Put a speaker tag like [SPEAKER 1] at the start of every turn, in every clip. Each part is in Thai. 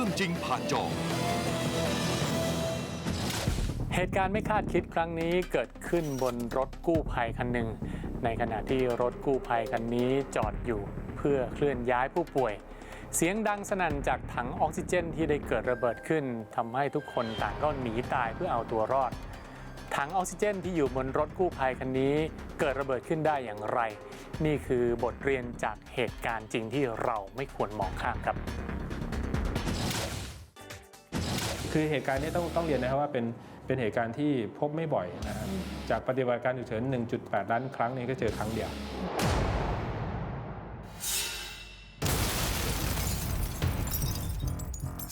[SPEAKER 1] รื่องจริงผ่านจอ
[SPEAKER 2] เหตุการณ์ไม่คาดคิดครั้งนี้เกิดขึ้นบนรถกู้ภัยคันหนึ่ง ในขณะที่รถกู้ภัยคันนี้จอดอยู่เพื่อเคลื่อนย้ายผู้ป่วย เสียงดังสนั่นจากถังออกซิเจนที่ได้เกิดระเบิดขึ้นทำให้ทุกคนต่างก็หนีตายเพื่อเอาตัวรอด ถังออกซิเจนที่อยู่บนรถกู้ภัยคันนี้ เกิดระเบิดขึ้นได้อย่างไร นี่คือบทเรียนจากเหตุการณ์จริงที่เราไม่ควรมองข้ามครับ
[SPEAKER 3] คือเหตุการณ์นี้ต้องต้องเรียนนะครับว่าเป็นเป็นเหตุการณ์ที่พบไม่บ่อยนะครับจากปฏิบัติการฉุกเฉิน 1.8 ล้านครั้งนี้ก็เจอครั้งเดียว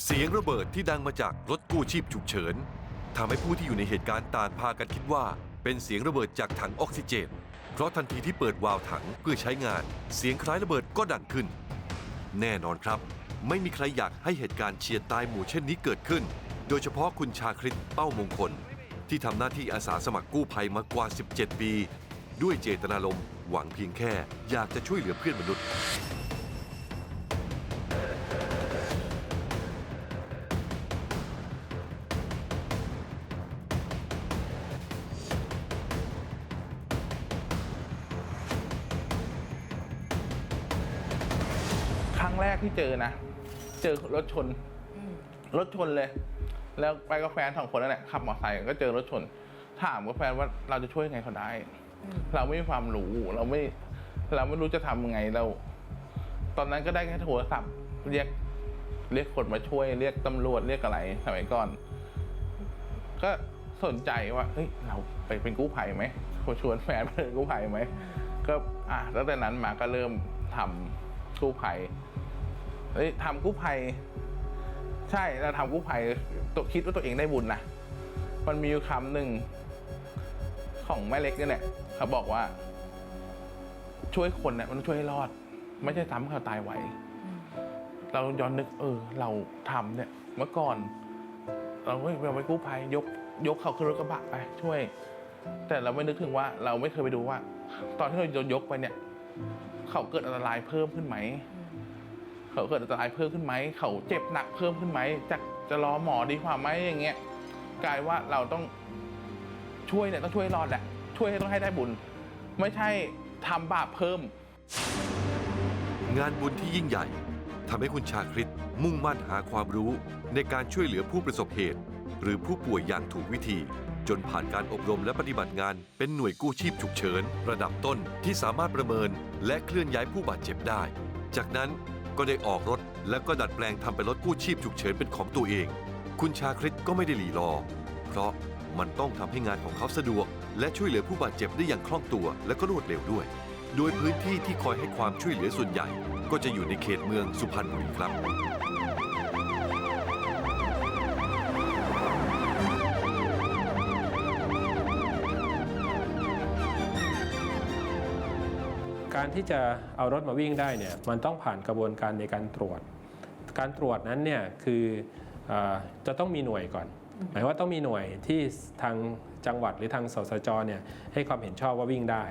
[SPEAKER 1] เสียงระเบิดที่ดังมาจากรถกู้ชีพฉุกเฉินทำให้ผู้ที่อยู่ในเหตุการณ์ต่างพากันคิดว่า เป็นเสียงระเบิดจากถังออกซิเจน เพราะทันทีที่เปิดวาล์วถังเพื่อใช้งาน เสียงคล้ายระเบิดก็ดังขึ้น แน่นอนครับ ไม่มีใครอยากให้เหตุการณ์เฉียดตายหมู่เช่นนี้เกิดขึ้น โดยเฉพาะคุณชาคริตเป้ามงคล ที่ทำหน้าที่อาสาสมัครกู้ภัยมากว่า 17 ปี ด้วยเจตนารมณ์หวังเพียงแค่อยากจะช่วยเหลือเพื่อนมนุษย์
[SPEAKER 4] ครั้งแรกที่เจอนะ เจอรถชน รถชนเลย แล้วไปกับแฟนสองคนนั่นแหละขับมอเตอร์ไซค์ก็เจอรถชน ถามกับแฟนว่าเราจะช่วยยังไงเขาได้ เราไม่มีความรู้เราไม่ เราไม่รู้จะทำยังไงเรา ตอนนั้นก็ได้แค่โทรศัพท์เรียกเรียกคนมาช่วย เรียกตำรวจเรียกอะไรสมัยก่อน ก็สนใจว่าเฮ้ยเราไปเป็นกู้ภัยไหมชวนแฟนไปเป็นกู้ภัยไหมก็อะตั้งแต่นั้นมาก็เริ่มทำกู้ภัยเฮ้ยทำกู้ภัย ใช่เราทำกู้ภัยตัวคิดว่าตัวเองได้บุญนะมันมีอยู่คำหนึ่งของแม่เล็กนี่แหละเขาบอกว่า ช่วยคนเนี่ยมันต้องช่วยให้รอด ไม่ใช่ทำให้เขาตายไหวเราย้อนนึก เออ เราทำเนี่ย เมื่อก่อน เราเฮ้ยเราไปกู้ภัยยก ยกเขาขึ้นรถกระบะไปช่วย แต่เราไม่นึกถึงว่า เราไม่เคยไปดูว่า ตอนที่เรายกไปเนี่ย เขาเกิดอันตรายเพิ่มขึ้นไหม เขาเกิดอันตรายเพิ่มขึ้นไหม เขาเจ็บหนักเพิ่มขึ้นไหมจะจะรอหมอดีกว่าไหมอย่างเงี้ยกลายว่าเราต้องช่วยเนี่ยต้องช่วยรอดแหละช่วยให้ต้องให้ได้บุญ ไม่ใช่ทำบาปเพิ่ม
[SPEAKER 1] งานบุญที่ยิ่งใหญ่ทำให้คุณชาคริตมุ่งมั่นหาความรู้ในการช่วยเหลือผู้ประสบเหตุ หรือผู้ป่วยอย่างถูกวิธี จนผ่านการอบรมและปฏิบัติงาน เป็นหน่วยกู้ชีพฉุกเฉิน ระดับต้นที่สามารถประเมิน และเคลื่อนย้ายผู้บาดเจ็บได้ จากนั้น ก็ได้ออกรถ และก็ดัดแปลงทำเป็นรถกู้ชีพฉุกเฉินเป็นของตัวเอง คุณชาคริตก็ไม่ได้หลีรอ เพราะมันต้องทำให้งานของเขาสะดวก และช่วยเหลือผู้บาดเจ็บได้อย่างคล่องตัวและก็รวดเร็วด้วย โดยพื้นที่ที่คอยให้ความช่วยเหลือส่วนใหญ่ ก็จะอยู่ในเขตเมืองสุพรรณบุรีครับ
[SPEAKER 3] การที่จะเอารถมาวิ่งได้เนี่ยมันต้องผ่านกระบวนการในการตรวจ การตรวจนั้นเนี่ยคืออจะต้องมีหน่วยก่อน หมายว่าต้องมีหน่วยที่ทางจังหวัดหรือทางสสจเนี่ยให้ความเห็นชอบว่าวิ่งได้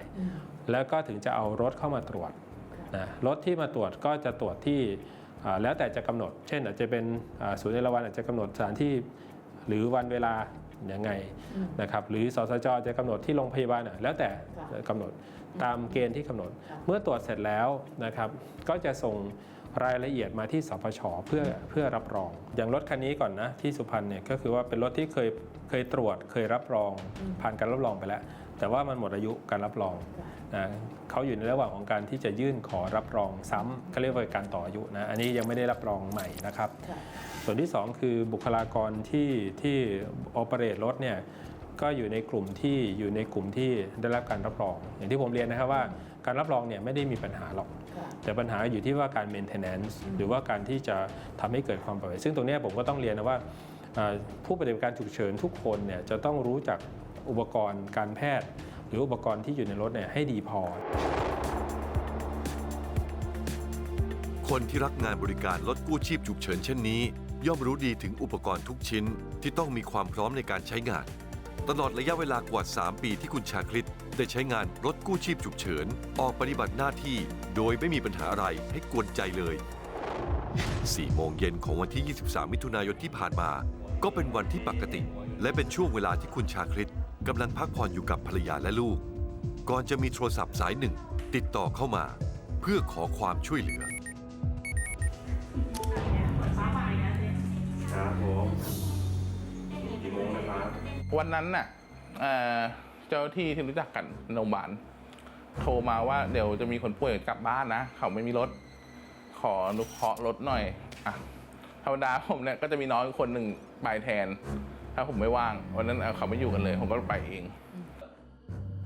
[SPEAKER 3] แล้วก็ถึงจะเอารถเข้ามาตรวจนะรถที่มาตรวจก็จะตรวจที่แล้วแต่จะกำหนด เช่นอาจจะเป็นศูนย์เอราวัณอาจจะกำหนดสถานที่หรือวันเวลา ยังไงนะครับหรือสสจจะกำหนดที่โรงพยาบาลน่ะแล้วแต่กำหนดตามเกณฑ์ที่กำหนด เมื่อตรวจเสร็จแล้วนะครับก็จะส่งรายละเอียดมาที่สพชเพื่อเพื่อรับรอง อย่างรถคันนี้ก่อนนะที่สุพรรณเนี่ยก็คือว่าเป็นรถที่เคยเคยตรวจเคยรับรอง ผ่านการรับรองไปแล้ว แต่ว่ามันหมดอายุการรับรองนะ เขาอยู่ในระหว่างของการที่จะยื่นขอรับรองซ้ำเขาเรียกว่าการต่ออายุนะ อันนี้ยังไม่ได้รับรองใหม่นะครับ ส่วนที่ 2 คือบุคลากรที่ที่โอเปเรตรถเนี่ยก็อยู่ในกลุ่มที่อยู่ในกลุ่มที่ได้รับการรับรอง อย่างที่ผมเรียนนะครับว่าการรับรองเนี่ยไม่ได้มีปัญหาหรอก แต่ปัญหาอยู่ที่ว่าการ maintenance หรือว่าการที่จะทำให้เกิดความปลอดภัยซึ่งตรงเนี้ยผมก็ต้องเรียนนะว่าอ่าผู้ปฏิบัติการฉุกเฉินทุกคนเนี่ยจะต้องรู้จักอุปกรณ์การแพทย์ หรืออุปกรณ์ที่อยู่ในรถเนี่ยให้ดีพอ
[SPEAKER 1] คนที่รักงานบริการรถกู้ชีพฉุกเฉินเช่นนี้ ย่อมรู้ดีถึงอุปกรณ์ทุกชิ้นที่ต้องมีความพร้อมในการใช้งาน ตลอดระยะเวลากว่า 3 ปีที่คุณชาคริตได้ใช้งานรถกู้ชีพฉุกเฉิน ออกปฏิบัติหน้าที่โดยไม่มีปัญหาอะไรให้กวนใจเลย4โมงเย็นของวันที่ 23 มิถุนายนที่ผ่านมา ก็เป็นวันที่ปกติ และเป็นช่วงเวลาที่คุณชาคริต กำลังพักผ่อนอยู่กับภรรยาและลูก ก่อนจะมีโทรศัพท์สายหนึ่ง ติดต่อเข้ามาเพื่อขอความช่วยเหลือ
[SPEAKER 5] ครับผมกี่โมงนะครับ
[SPEAKER 4] วันนั้นน่ะเอ่อเจ้าหน้าที่ที่รู้จักกันโรงพยาบาลโทรมาว่าเดี๋ยวจะมีคนป่วยกลับบ้านนะ เขาไม่มีรถ ขออนุเคราะห์รถหน่อยอะธรรมดาผมเนี่ยก็จะมีน้องอีกคนหนึ่งไปแทน ถ้าผมไม่ว่างวันนั้นเขาไม่อยู่กันเลย ผมก็ไปเอง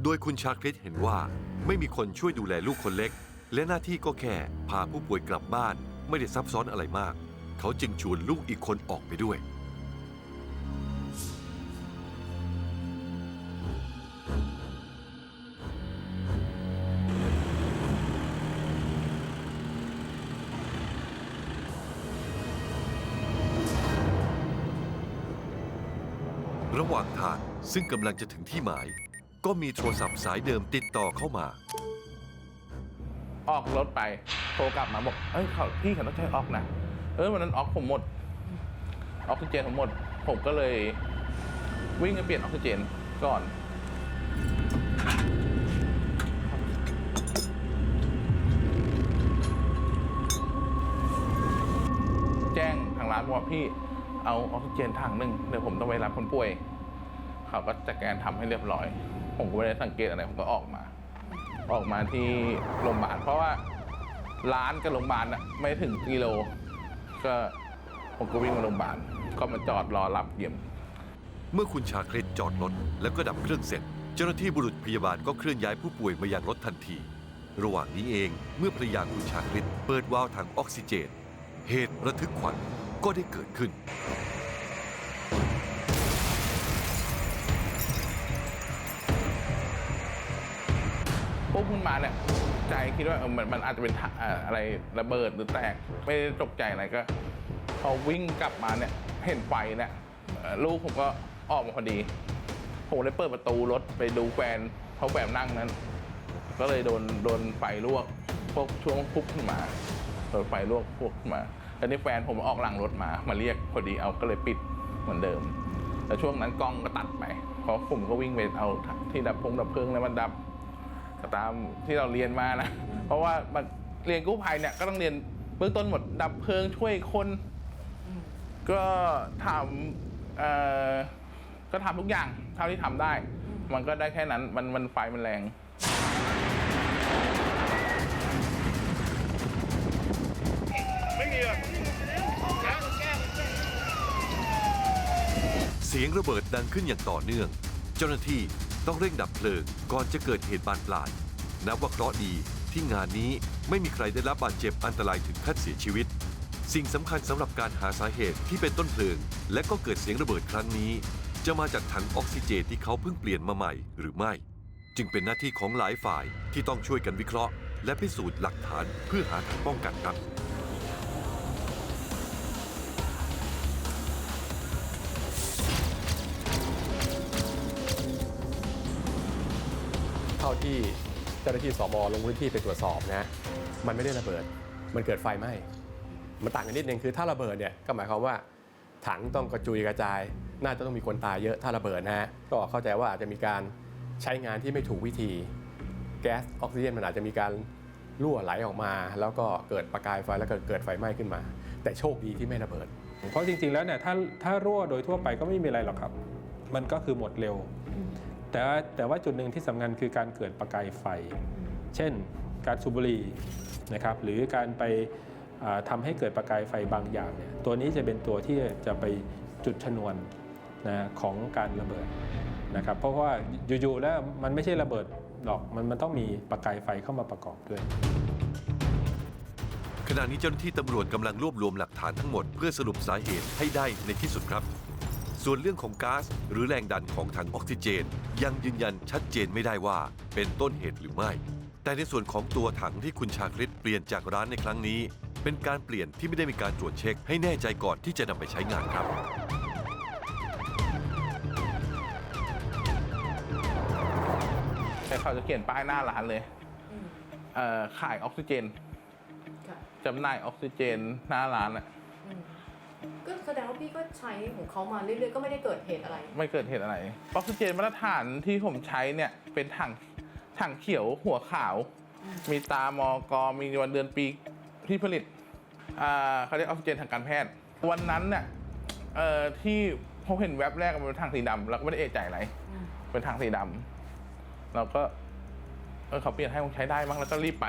[SPEAKER 1] โดยคุณชาคริตเห็นว่าไม่มีคนช่วยดูแลลูกคนเล็ก และหน้าที่ก็แค่พาผู้ป่วยกลับบ้าน ไม่ได้ซับซ้อนอะไรมาก เขาจึงชวนลูกอีกคนออกไปด้วย ซึ่งกำลังจะถึงที่หมาย ก็มีโทรศัพท์สายเดิมติดต่อเข้ามา
[SPEAKER 4] ออกรถไปโทรกลับมาบอกเอ้ยเขาพี่เขาต้องใช้ออกนะเออวันนั้นออกผมหมด ออกซิเจนผมหมด ผมก็เลย วิ่งไปเปลี่ยนออกซิเจนก่อน แจ้งทางร้านบอกว่าพี่เอาออกซิเจนถังหนึ่งเดี๋ยวผมต้องไปรับคนป่วย เขาก็จัดการทำให้เรียบร้อย ผมก็ไม่ได้สังเกตอะไรผมก็ออกมา ออกมาที่โรงพยาบาลเพราะว่าร้านกับโรงพยาบาลน่ะไม่ถึงกิโล ก็ผมก็วิ่งมาโรงพยาบาลก็มาจอดรอรับเยี่ยม
[SPEAKER 1] เมื่อคุณชาคริตจอดรถแล้วก็ดับเครื่องเสร็จ เจ้าหน้าที่บุรุษพยาบาลก็เคลื่อนย้ายผู้ป่วยมายังรถทันที ระหว่างนี้เองเมื่อภรรยาคุณชาคริตเปิดวาล์วถังออกซิเจน เหตุระทึกขวัญก็ได้เกิดขึ้น
[SPEAKER 4] ปุ๊บขึ้นมาเนี่ยใจคิดว่าเออมันมันอาจจะเป็นอะไรระเบิดหรือแตกไม่ได้ตกใจอะไรก็พอวิ่งกลับมาเนี่ยเห็นไฟเนี่ยลูกผมก็ออกมาพอดี ผมเลยเปิดประตูรถไปดูแฟนเขาแฟนนั่งนั้น ก็เลยโดนโดนไฟลวกพวกช่วงพุบขึ้นมาโดนไฟลวกพวกมาแต่นี่แฟนผมออกหลังรถมามาเรียกพอดีเอาก็เลยปิดเหมือนเดิม แต่ช่วงนั้นกล้องก็ตัดไปเพราะผมก็วิ่งไปเอาที่ดับพงดับเพลิงแล้วมันดับ ตามที่เราเรียนมานะ เพราะว่ามันเรียนกู้ภัยเนี่ยก็ต้องเรียนเบื้องต้นหมดดับเพลิงช่วยคน ก็ทำเอ่อก็ทำทุกอย่างเท่าที่ทำได้ มันก็ได้แค่นั้นมันมันไฟมันแรง
[SPEAKER 1] เสียงระเบิดดังขึ้นอย่างต่อเนื่อง เจ้าหน้าที่ ต้องเร่งดับเพลิงก่อนจะเกิดเหตุบานปลาย นับว่าเคราะห์ดีที่งานนี้ไม่มีใครได้รับบาดเจ็บอันตรายถึงขั้นเสียชีวิต สิ่งสำคัญสำหรับการหาสาเหตุที่เป็นต้นเพลิง และก็เกิดเสียงระเบิดครั้งนี้ จะมาจากถังออกซิเจนที่เขาเพิ่งเปลี่ยนมาใหม่หรือไม่ จึงเป็นหน้าที่ของหลายฝ่ายที่ต้องช่วยกันวิเคราะห์ และพิสูจน์หลักฐานเพื่อหาทางป้องกันครับ
[SPEAKER 6] เท่าที่เจ้าหน้าที่สมลงพื้นที่ไปตรวจสอบนะมันไม่ได้ระเบิด มันเกิดไฟไหม้มันต่างกันนิดนึงคือถ้าระเบิดเนี่ยก็หมายความว่าถังต้องกระจุยกระจาย น่าจะต้องมีคนตายเยอะถ้าระเบิดนะฮะก็เข้าใจว่าอาจจะมีการใช้งานที่ไม่ถูกวิธี แก๊สออกซิเจนมันอาจจะมีการรั่วไหลออกมา แล้วก็เกิดประกายไฟแล้วก็เกิดไฟไหม้ขึ้นมา แต่โชคดีที่ไม่ระเบิด
[SPEAKER 3] เพราะจริงๆแล้วเนี่ยถ้าถ้ารั่วโดยทั่วไปก็ไม่มีอะไรหรอกครับ มันก็คือหมดเร็ว แต่ว่าแต่ว่าจุดหนึ่งที่สำคัญคือการเกิดประกายไฟ เช่นการสูบบุหรี่นะครับหรือการไปอ่าทำให้เกิดประกายไฟบางอย่างเนี่ยตัวนี้จะเป็นตัวที่จะไปจุดชนวนนะของการระเบิดนะครับเพราะว่าอยู่ๆแล้วมันไม่ใช่ระเบิดหรอกมันมันต้องมีประกายไฟเข้ามาประกอบด้วย
[SPEAKER 1] ขณะนี้เจ้าหน้าที่ตำรวจกำลังรวบรวมหลักฐานทั้งหมด เพื่อสรุปสาเหตุให้ได้ในที่สุดครับ ส่วนเรื่องของก๊าซหรือแรงดันของถังออกซิเจน ยังยืนยันชัดเจนไม่ได้ว่าเป็นต้นเหตุหรือไม่ แต่ในส่วนของตัวถังที่คุณชาคริตเปลี่ยนจากร้านในครั้งนี้ เป็นการเปลี่ยนที่ไม่ได้มีการตรวจเช็คให้แน่ใจก่อนที่จะนำไปใช้งานครับ
[SPEAKER 4] แต่เขาจะเขียนป้ายหน้าร้านเลยเอ่อขายออกซิเจนจำหน่ายออกซิเจนหน้าร้านอะ
[SPEAKER 7] อืม ก็แสดงว่าพี่ก็ใช้ของเขามาเรื่อยๆก็ไม่ได้เกิดเหตุอะไร
[SPEAKER 4] ไม่เกิดเหตุอะไรออกซิเจนมาตรฐานที่ผมใช้เนี่ยเป็นถังถังเขียวหัวขาว มีตามอกอมีวันเดือนปีที่ผลิตอ่าเขาเรียกออกซิเจนทางการแพทย์ วันนั้นเนี่ยเอ่อที่ผมเห็นแว็บแรกมันเป็นถังสีดำเราก็ไม่ได้เอะใจอะไร
[SPEAKER 7] อืม
[SPEAKER 4] เป็นถังสีดำเราก็เออเขาเปลี่ยนให้คงใช้ได้มั้งแล้วก็รีบไป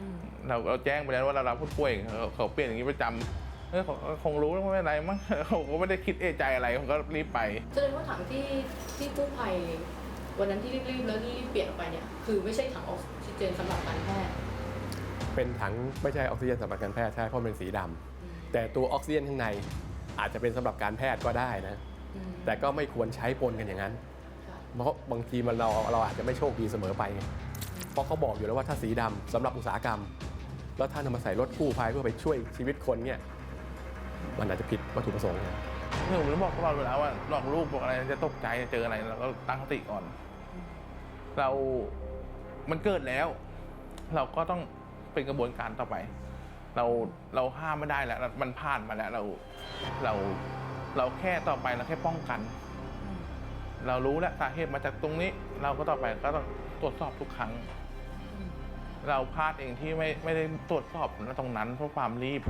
[SPEAKER 7] อืม
[SPEAKER 4] เราเราแจ้งไปแล้วว่าเรารับผู้ป่วยเขาเขาเปลี่ยนอย่างนี้ประจำ เออเขาเขาคงรู้ว่าไม่เป็นไรมั้งเขาก็ไม่ได้คิดเอะใจอะไรผมก็รีบไป
[SPEAKER 7] แสดงว่าถังที่ที่กู้ภัยวันนั้นที่รีบๆแล้วรีบเปลี่ยนออกไปเนี่ยคือไม่ใช่ถังออกซิเจนสำหรับการแพทย์
[SPEAKER 6] เป็นถังไม่ใช่ออกซิเจนสำหรับการแพทย์ใช่เพราะมันเป็นสีดำแต่ตัวออกซิเจนข้างในอาจจะเป็นสำหรับการแพทย์ก็ได้นะ
[SPEAKER 7] อืม
[SPEAKER 6] แต่ก็ไม่ควรใช้ปนกันอย่างนั้น
[SPEAKER 7] ค่ะ
[SPEAKER 6] เพราะบางทีมันเราเราอาจจะไม่โชคดีเสมอไปไงเพราะเขาบอกอยู่แล้วว่าถ้าสีดำสำหรับอุตสาหกรรม แล้วท่านเอามาใส่รถกู้ภัยเพื่อไปช่วยชีวิตคนเนี่ย มันอาจจะผิดวัตถุประสงค์ไง
[SPEAKER 4] นี่ผมจะบอกตลอดเวลาว่าหลอกลูกบอกอะไรจะตกใจเจออะไรเราก็ตั้งสติก่อน เรา มันเกิดแล้ว เราก็ต้องเป็นกระบวนการต่อไป เราเราห้ามไม่ได้แล้ว มันผ่านมาแล้ว เราเราเราแค่ต่อไปเราแค่ป้องกัน เรารู้แล้วสาเหตุมาจากตรงนี้ เราก็ต่อไปก็ต้องตรวจสอบทุกครั้ง เราพลาดเองที่ไม่ไม่ได้ตรวจสอบตรงนั้นเพราะความรีบ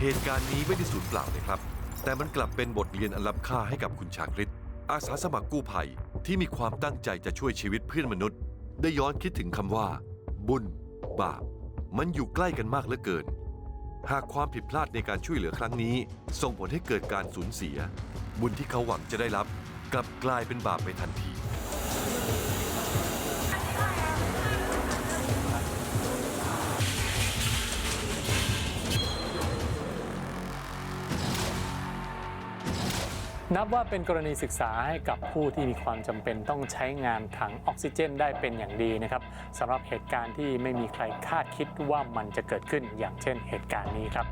[SPEAKER 1] เหตุการณ์นี้ไม่ได้สูญเปล่าเลยครับ แต่มันกลับเป็นบทเรียนอันล้ำค่าให้กับคุณชาคริตอาสาสมัครกู้ภัยที่มีความตั้งใจจะช่วยชีวิตเพื่อนมนุษย์ ได้ย้อนคิดถึงคำว่า บุญ บาป มันอยู่ใกล้กันมากเหลือเกิน หากความผิดพลาดในการช่วยเหลือครั้งนี้ ส่งผลให้เกิดการสูญเสีย บุญที่เขาหวังจะได้รับ กลับกลายเป็นบาปไปทันที
[SPEAKER 2] นับว่าเป็นกรณีศึกษาให้กับผู้ที่มีความจำเป็นต้องใช้งานถังออกซิเจนได้เป็นอย่างดีนะครับสำหรับเหตุการณ์ที่ไม่มีใครคาดคิดว่ามันจะเกิดขึ้นอย่างเช่นเหตุการณ์นี้ครับ